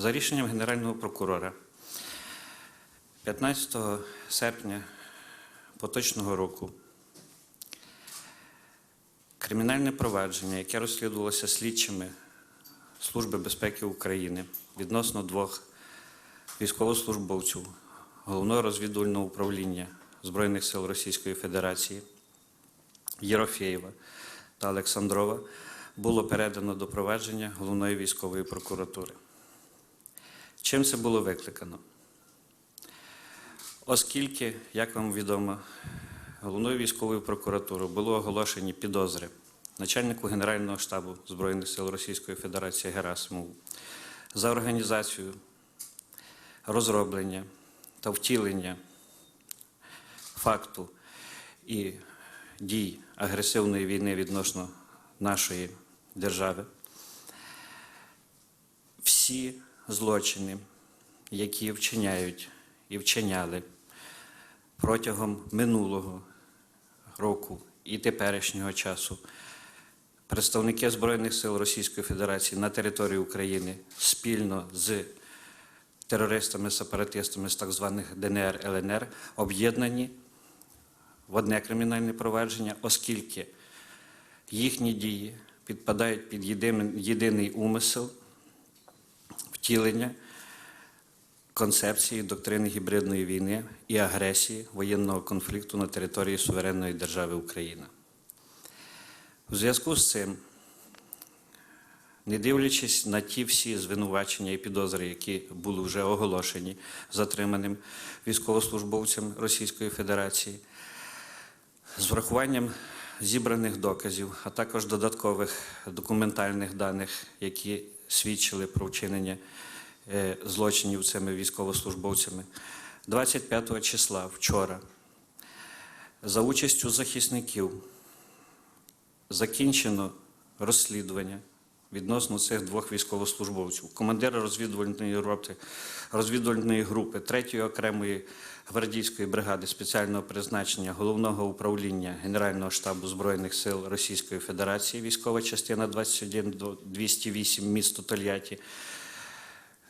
За рішенням Генерального прокурора 15 серпня поточного року кримінальне провадження, яке розслідувалося слідчими Служби безпеки України відносно двох військовослужбовців Головного розвідувального управління Збройних сил Російської Федерації Єрофєєва та Олександрова було передано до провадження Головної військової прокуратури. Чим це було викликано? Оскільки, як вам відомо, головною військовою прокуратурою було оголошені підозри начальнику Генерального штабу Збройних сил Російської Федерації Герасимову за організацію розроблення та втілення факту і дій агресивної війни відносно нашої держави. Всі злочини, які вчиняють і вчиняли протягом минулого року і теперішнього часу представники Збройних сил Російської Федерації на території України спільно з терористами-сепаратистами з так званих ДНР ЛНР об'єднані в одне кримінальне провадження, оскільки їхні дії підпадають під єдиний умисел втілення концепції доктрини гібридної війни і агресії воєнного конфлікту на території суверенної держави Україна. У зв'язку з цим, не дивлячись на ті всі звинувачення і підозри, які були вже оголошені затриманим військовослужбовцям Російської Федерації, з врахуванням зібраних доказів, а також додаткових документальних даних, які свідчили про вчинення е, злочинів цими військовослужбовцями, 25 числа вчора за участю захисників закінчено розслідування відносно цих двох військовослужбовців. Командира розвідувальної роти, розвідувальної групи 3-ї окремої гвардійської бригади спеціального призначення головного управління Генерального штабу Збройних сил Російської Федерації, військова частина 21 до 208 місто Тольятті.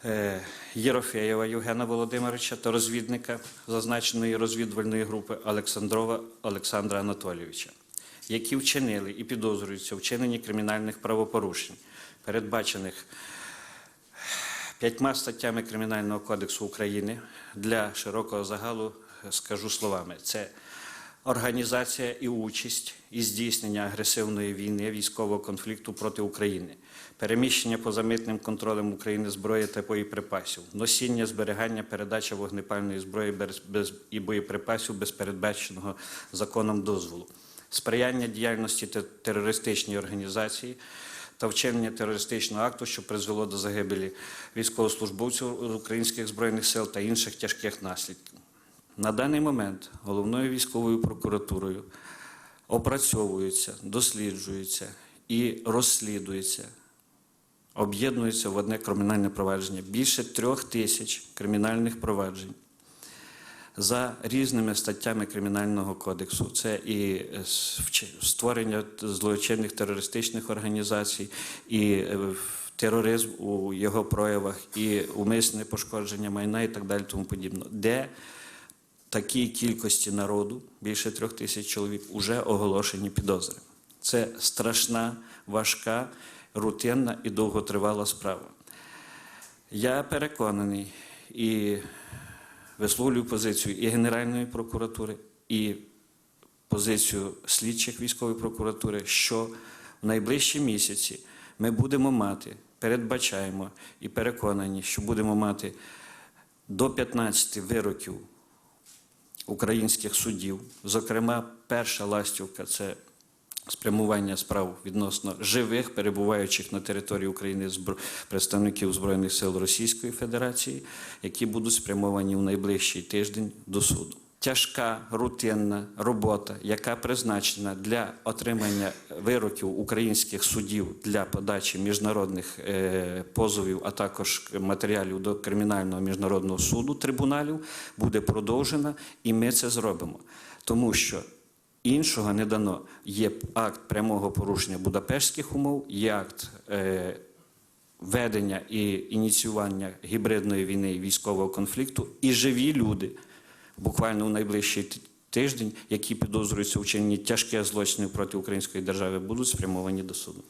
Е, Єрофеєва Євгена Володимировича та розвідника зазначеної розвідувальної групи Олександрова Олександра Анатолійовича, які вчинили і підозрюються вчиненні кримінальних правопорушень, передбачених п'ятьма статтями Кримінального кодексу України для широкого загалу, е, скажу словами, це організація і участь і здійснення агресивної війни військового конфлікту проти України, переміщення поза митним контролем України зброї та боєприпасів, носіння, зберігання, передача вогнепальної зброї без, і боєприпасів без передбаченого законом дозволу, сприяння діяльності те- терористичній організації та вчинення терористичного акту, що призвело до загибелі військовослужбовців українських збройних сил та інших тяжких наслідків. На даний момент головною військовою прокуратурою опрацьовуються, досліджуються і розслідуються, об'єднуються в одне кримінальне провадження більше трьох тисяч кримінальних проваджень за різними статтями Кримінального кодексу. Це і е, створення злочинних терористичних організацій, і е, тероризм у його проявах, і умисне пошкодження майна і так далі, тому подібне. Де такій кількості народу, більше трьох тисяч чоловік, вже оголошені підозри. Це страшна, важка, рутинна і довготривала справа. Я переконаний і висловлюю позицію і Генеральної прокуратури, і позицію слідчих військової прокуратури, що в найближчі місяці ми будемо мати, передбачаємо і переконані, що будемо мати до 15 вироків українських судів. Зокрема, перша ластівка це спрямування справ відносно живих, перебуваючих на території України представників Збройних сил Російської Федерації, які будуть спрямовані в найближчий тиждень до суду. Тяжка рутинна робота, яка призначена для отримання вироків українських судів для подачі міжнародних е, позовів, а також матеріалів до кримінального міжнародного суду трибуналів, буде продовжена, і ми це зробимо, тому що Іншого не дано. Є акт прямого порушення Будапештських умов, є акт е, ведення і ініціювання гібридної війни і військового конфлікту, і живі люди буквально у найближчий тиждень, які підозрюються у вчиненні тяжких злочинів проти української держави, будуть спрямовані до суду.